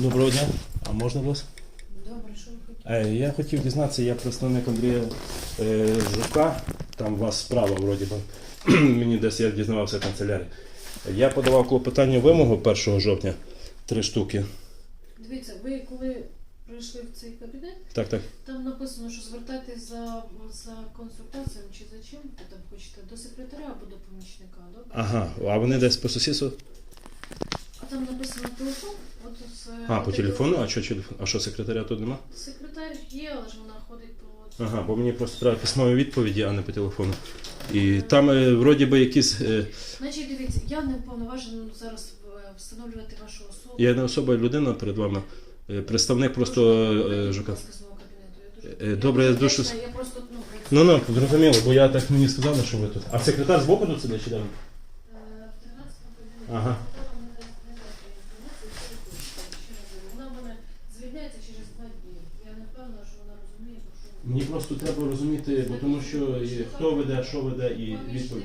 Доброго дня. А можна вас? Добре, що ви хотіли? Е, Я хотів дізнатися, я представник Андрія е, Жука, там у вас справа вроді би. Мені десь я дізнавався в канцелярії. Я подавав клопотання вимогу 1 жовтня, три штуки. Дивіться, ви коли прийшли в цей кабінет, Так, так. там написано, що звертайтесь за, за консультаціями чи за чим ви там хочете, до секретаря або до помічника, добре? Ага, а вони десь по сусідству? А там написано телефон, от це. А, по телефону? А що телефон? А що секретаря тут нема? Секретар є, але ж вона ходить по Ага, бо мені просто треба письмові відповіді, а не по телефону. І там е, вроді би якісь. е, Значить, дивіться, я не уповноважена зараз е, встановлювати вашу особу. Я не особа, людина перед вами. е, Представник просто е, з Е, добре, я дуже душу- Я просто, ну, Ну ну, зрозуміло, бо я так мені сказали, що ви тут. А секретар збоку тут сидить чи де? Е, в 13 кабінеті. Ага. Вона мене не дає інформацію, що ви хочете. Ще раз говорю, Вона в мене звільняється через два дні. Я не певна, що вона розуміє, про що ви Мені просто треба розуміти, бо тому що і хто веде, що веде і відповідь.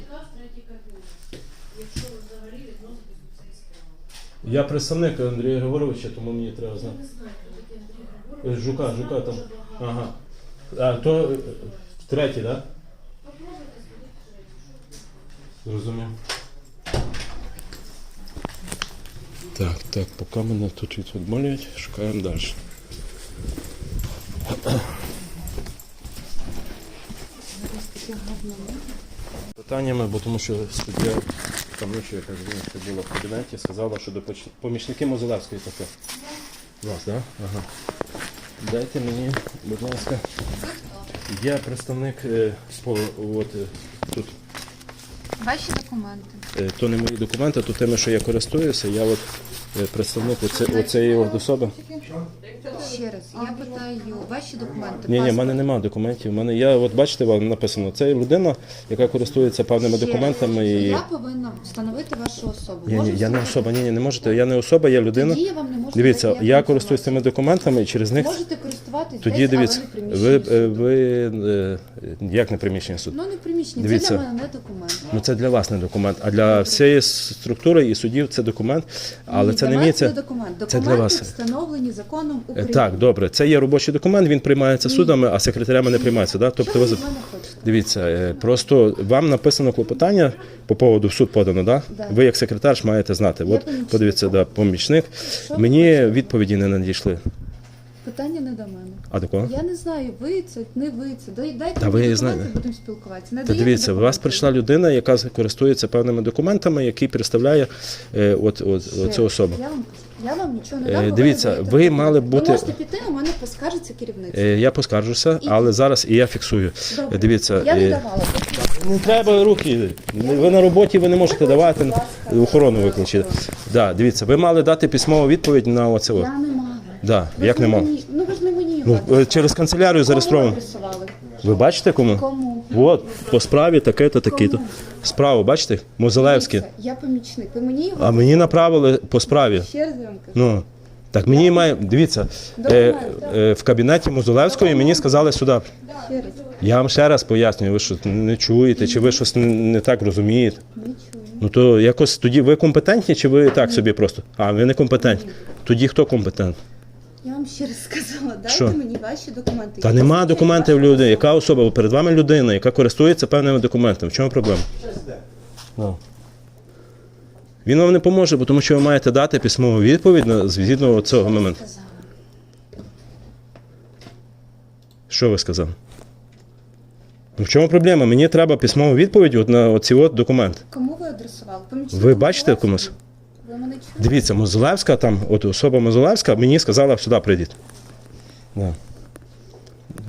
Якщо ви взагалі відноситесь до цієї справи. Я представник Андрія Григоровича, тому мені треба знати. не знаю, хто такий Андрій Е, Григорович. Жука, Жука там. дуже багато. Ага. А то е, третій, так? Попробуйте. Що ви? Зрозумів. Так, так, поки мене тут відмолюють, шукаємо далі. Питаннями, бо тому що суддя там ну, що я кажу, що була в кабінеті, сказала, що до помічники Мозилевської таке. Вас, так? Да? Ага. Дайте мені, будь ласка. Я представник е, по от е, тут. Ваші документи. Е, То не мої документи, то тими, що я користуюся. Я от е, представник оце, оцеї от особи. Ще раз, я питаю ваші документи. Ні, ні, в паспорт. мене немає документів. В мене я, от бачите, вам написано, це людина, яка користується певними Ще раз. документами. І... Я повинна встановити вашу особу. Ні, ні, Можу я не встановити? особа. Ні, ні, не можете. Я не особа, я людина. Тоді я вам не можу Дивіться, дати я ніяку користуюсь цими документами і через них. Можете користуватись Тоді десь, дивіться, але не в ви, приміщенні е, суду. ви е, як не приміщення суд? Ну не в приміщенні, Дивіться. це для мене не документ. Ну це для вас не документ, а для всієї структури і судів це документ. Але Ні, це для не мене мій це документ. це для вас. встановлені законом Е, України. Так, добре, це є робочий документ, він приймається судами, а секретарями не приймається. Да? Тобто ви дивіться, е, просто вам написано клопотання по поводу в суд подано, да? Ви як секретар ж маєте знати. От подивіться, да, помічник. Мені відповіді не надійшли. Питання не до мене. А до кого? Я не знаю, ви це, не ви це. Дайте Та ви знаєте. будемо спілкуватися. Не Та дивіться, у вас прийшла людина, яка користується певними документами, який представляє е, от, от, Ще цю особу. Я вам, я вам нічого не Е, дам. дивіться, ви мали бути- Ви можете піти, у мене поскаржиться керівництво. Е, Я поскаржуся, І- але зараз і я фіксую. Добре. Дивіться, Я не е, давала. не треба руки. Ви на роботі ви не можете давати охорону виключити. Да, дивіться, ви мали дати письмову відповідь на оце. Я не мала. Да, Ви як не мав? мені- Ну ви ж не мені Ну, через канцелярію зареєстровано. Ви? Ви бачите кому? Кому? От, по справі таке-то, таке-то. Справу, бачите? Мозилевське. Дивіться, Я помічник. Ви мені його А мені направили по справі. ще раз вам кажу. Ну. Так мені має. Дивіться, е, е, в кабінеті Мозолевської мені сказали сюди. Ще раз. Я вам ще раз пояснюю, ви що не чуєте, чи ви щось не, не так розумієте. Ну то якось тоді ви компетентні, чи ви так собі просто? А, ви не компетентні. Тоді хто компетентний? Я вам ще раз сказала, дайте Що? мені ваші документи. Та Я нема документів вашу люди. Яка особа? Перед вами людина, яка користується певними документами. В чому проблема? Ну. Він вам не поможе, бо тому що ви маєте дати письмову відповідь на згідно цього моменту. Сказала. Що ви сказали? Ну, в чому проблема? Мені треба письмову відповідь от на оці от документи. Кому ви адресували? Помічник Ви бачите комусь? Дивіться, Мозолевська, там, от особа Мозолевська мені сказала, сюди прийдіть. Да.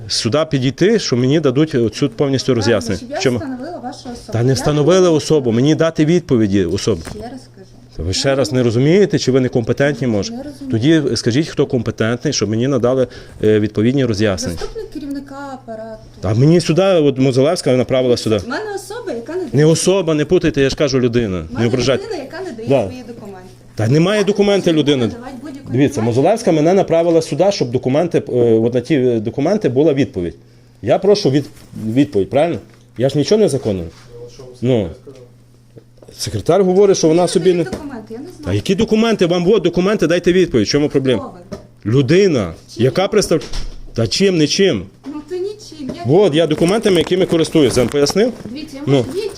Сюди підійти, що мені дадуть цю повністю роз'яснення. Я чому? встановила вашу особу. Та не встановили особу, мені дати відповіді особи. Ще раз кажу. Та Ви ще раз не розумієте, чи ви не компетентні може? Не розумію. Тоді скажіть, хто компетентний, щоб мені надали е, відповідні роз'яснення. Заступник керівника апарату. А мені сюди, от Мозолевська направила сюди. У мене особа, яка не Не особа, не путайте, я ж кажу людина. У Не мене ображайте. людина, яка не дає Да. свої документи. Та немає документи людини. Дивіться. Мозолевська мене направила сюди, щоб документи, е, от на ті документи була відповідь. Я прошу від, відповідь, правильно? Я ж нічого не законую. Ну, Секретар говорить, що вона собі не. документи, я не А знаю. які документи? Вам от документи, дайте відповідь. В чому проблема? Хто ви? Людина, яка представ... Та чим, не чим. Ну це нічим. Я... От я документами, якими користуюся. Я вам пояснив? Дивіться, я Ну. можу є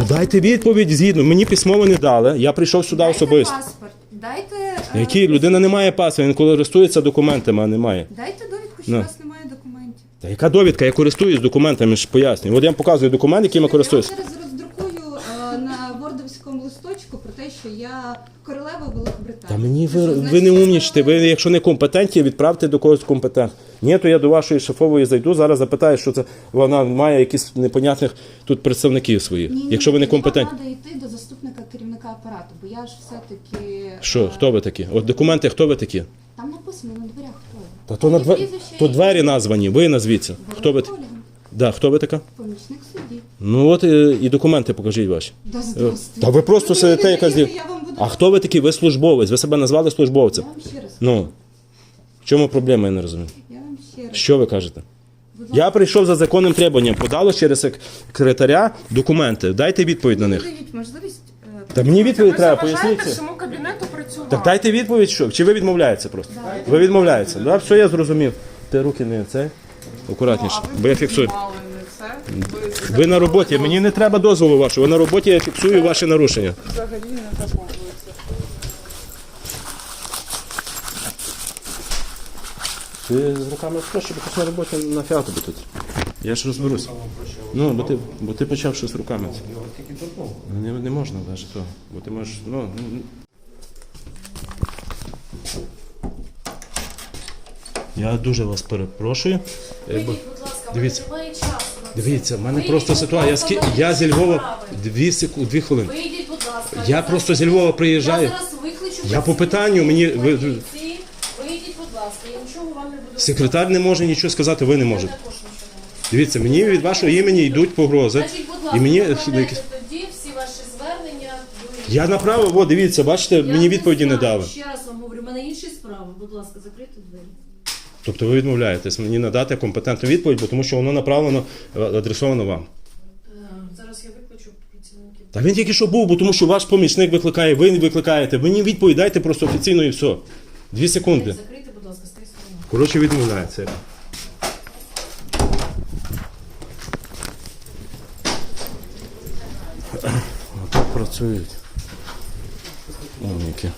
То дайте відповідь згідно. Мені письмово не дали. Я прийшов сюди Дайте особисто. паспорт, дайте, е, Який людина не має паспорта, він користується документами, а не має. дайте довідку, що Ну. у вас немає документів. Та яка довідка? Я користуюсь документами, ж пояснюю. От я вам показую документ, яким я користуюсь. Я вам зараз що я королева Великобританії. Та мені ви, що, ви не умнічте. Ви, якщо не компетентні, відправте до когось компетентних. Ні, то я до вашої шефової зайду, зараз запитаю, що це вона має якісь непонятних тут представників своїх. Ні, ні, якщо ви не компетентні. треба йти до заступника керівника апарату, бо я ж все-таки... Що, е, хто ви такі? От документи, хто ви такі? Там написано на дверях хто ви. Та то, на Є двері, прізвище то і- двері названі, ви назвіться. Хто ви? т- Ольга, Да, хто ви така? Помічник судді. Ну от і, і документи покажіть ваші. Да, здравствуйте. Та ви просто Ну, сидите ви якась. я вам буду- А хто ви такі? Ви службовець, ви себе назвали службовцем. Я вам ще раз. Ну. В чому проблема, я не розумію. Я вам ще раз. Що ви кажете? Будь Я прийшов за законним требуванням, подало через секретаря документи. Дайте відповідь на них. Дають можливість... е, Та мені відповідь Ви треба, заважаєте поясніть. всьому кабінету працювати. Так дайте відповідь, що? Чи ви відмовляєтеся просто? Ви відмовляєтеся. Да, все, я зрозумів. Ти руки не це. Акуратніше, Ну, бо я фіксую. Ви на роботі, мені не треба дозволу вашого. Ви на роботі, я фіксую ваші нарушення. взагалі не заховуєтеся. Ти з руками проще, бо ти на роботі на фіа тобі тут. Я ж розберусь. Ну, бо ти, бо ти почав щось руками. Не, не можна навіть того. Бо ти можеш. Ну, я дуже вас перепрошую. Е, Вийдіть, будь ласка, Дивіться. немає часу. на це. Дивіться, в мене Вийдіть, просто будь ситуація. Я, скі... я зі Львова справи. дві секу... дві хвилини. Вийдіть, будь ласка. Я просто зі Львова приїжджаю. Я зараз викличу. Я по питанню, мені- ви- поліції. Вийдіть, будь ласка, я нічого вам не буду Секретар не може нічого сказати, ви не Я можете. також нічого не можу. Дивіться, мені від вашого імені йдуть погрози. Значить, будь ласка, І мені направляйте тоді всі ваші звернення. до- я направив, о, дивіться, бачите, мені відповіді не дали. Ще раз вам говорю, в мене інші справи. Будь ласка, закрийте. Тобто ви відмовляєтесь мені надати компетентну відповідь, бо тому що воно направлено е, адресовано вам. Е, Зараз я викличу працівників. Та він тільки що був, бо тому що ваш помічник викликає, ви викликаєте. Мені відповідь дайте просто офіційно і все. Дві секунди. Закрийте, будь ласка, з тієї сторони. Коротше, відмовляється. Отак працюють. Умніки.